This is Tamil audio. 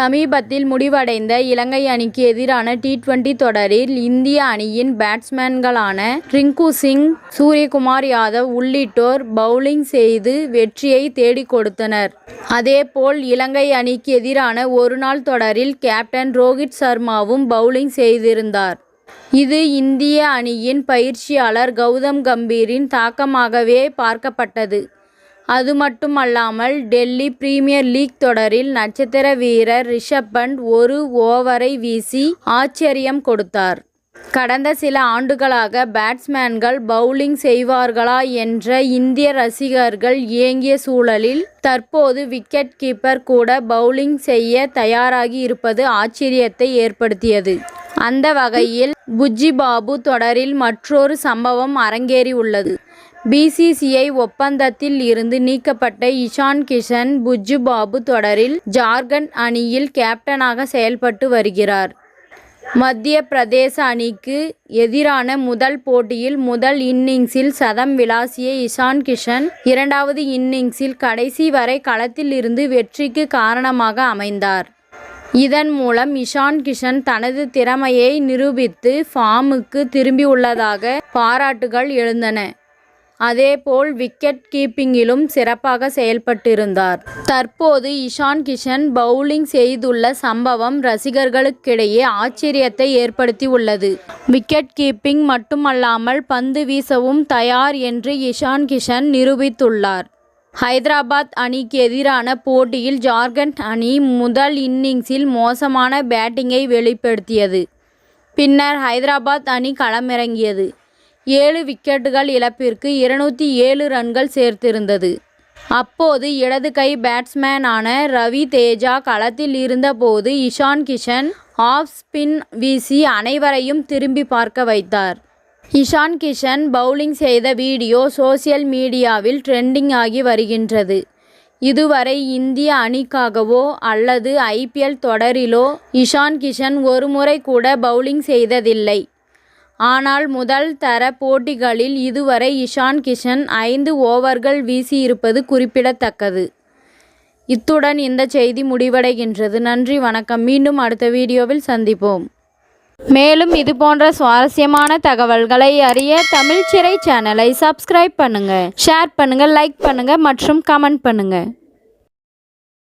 சமீபத்தில் முடிவடைந்த இலங்கை அணிக்கு எதிரான டி டுவெண்டி தொடரில் இந்திய அணியின் பேட்ஸ்மேன்களான ரிங்கு சிங் சூரியகுமார் யாதவ் உள்ளிட்டோர் பவுலிங் செய்து வெற்றியை தேடிக் கொடுத்தனர். அதேபோல் இலங்கை அணிக்கு எதிரான ஒருநாள் தொடரில் கேப்டன் ரோகித் சர்மாவும் பவுலிங் செய்திருந்தார். இது இந்திய அணியின் பயிற்சியாளர் கௌதம் கம்பீரின் தாக்கமாகவே பார்க்கப்பட்டது. அதுமட்டுமல்லாமல் டெல்லி பிரீமியர் லீக் தொடரில் நட்சத்திர வீரர் ரிஷப் பண்ட் ஒரு ஓவரை வீசி ஆச்சரியம் கொடுத்தார். கடந்த சில ஆண்டுகளாக பேட்ஸ்மேன்கள் பவுலிங் செய்வார்களா என்ற இந்திய ரசிகர்கள் இயங்கிய சூழலில் தற்போது விக்கெட் கீப்பர் கூட பவுலிங் செய்ய தயாராகி இருப்பது ஆச்சரியத்தை ஏற்படுத்தியது. அந்த வகையில் புஜ்ஜி பாபு தொடரில் மற்றொரு சம்பவம் அரங்கேறியுள்ளது. உள்ளது பிசிசிஐ ஒப்பந்தத்தில் இருந்து நீக்கப்பட்ட இஷான் கிஷன் புஜ்ஜிபாபு தொடரில் ஜார்க்கண்ட் அணியில் கேப்டனாக செயல்பட்டு வருகிறார். மத்திய பிரதேச அணிக்கு எதிரான முதல் போட்டியில் முதல் இன்னிங்ஸில் சதம் விளாசிய இஷான் கிஷன் இரண்டாவது இன்னிங்ஸில் கடைசி வரை களத்தில் இருந்து வெற்றிக்கு காரணமாக அமைந்தார். இதன் மூலம் இஷான் கிஷன் தனது திறமையை நிரூபித்து ஃபார்முக்கு திரும்பியுள்ளதாக பாராட்டுகள் எழுந்தன. அதேபோல் விக்கெட் கீப்பிங்கிலும் சிறப்பாக செயல்பட்டிருந்தார். தற்போது இஷான் கிஷன் பவுலிங் செய்துள்ள சம்பவம் ரசிகர்களுக்கிடையே ஆச்சரியத்தை ஏற்படுத்தியுள்ளது. விக்கெட் கீப்பிங் மட்டுமல்லாமல் பந்து வீசவும் தயார் என்று இஷான் கிஷன் நிரூபித்துள்ளார். ஹைதராபாத் அணிக்கு எதிரான போட்டியில் ஜார்க்கண்ட் அணி முதல் இன்னிங்ஸில் மோசமான பேட்டிங்கை வெளிப்படுத்தியது. பின்னர் ஹைதராபாத் அணி களமிறங்கியது. ஏழு விக்கெட்டுகள் இழப்பிற்கு இருநூற்றி ஏழு ரன்கள் சேர்த்திருந்தது. அப்போது இடது கை பேட்ஸ்மேனான ரவி தேஜா களத்தில் இருந்தபோது இஷான் கிஷன் ஆஃப் ஸ்பின் வீசி அனைவரையும் திரும்பி பார்க்க வைத்தார். இஷான் கிஷன் பவுலிங் செய்த வீடியோ சோசியல் மீடியாவில் ட்ரெண்டிங் ஆகி வருகின்றது. இதுவரை இந்திய அணிக்காகவோ அல்லது ஐபிஎல் தொடரிலோ இஷான் கிஷன் ஒருமுறை கூட பவுலிங் செய்ததில்லை. ஆனால் முதல் தர போட்டிகளில் இதுவரை இஷான் கிஷன் ஐந்து ஓவர்கள் வீசியிருப்பது குறிப்பிடத்தக்கது. இத்துடன் இந்த செய்தி முடிவடைகின்றது. நன்றி வணக்கம் மீண்டும் அடுத்த வீடியோவில் சந்திப்போம். மேலும் இது போன்ற சுவாரஸ்யமான தகவல்களை அறிய தமிழ்ச்சிறை சேனலை சப்ஸ்கிரைப் பண்ணுங்க ஷேர் பண்ணுங்க லைக் பண்ணுங்க மற்றும் கமெண்ட் பண்ணுங்க.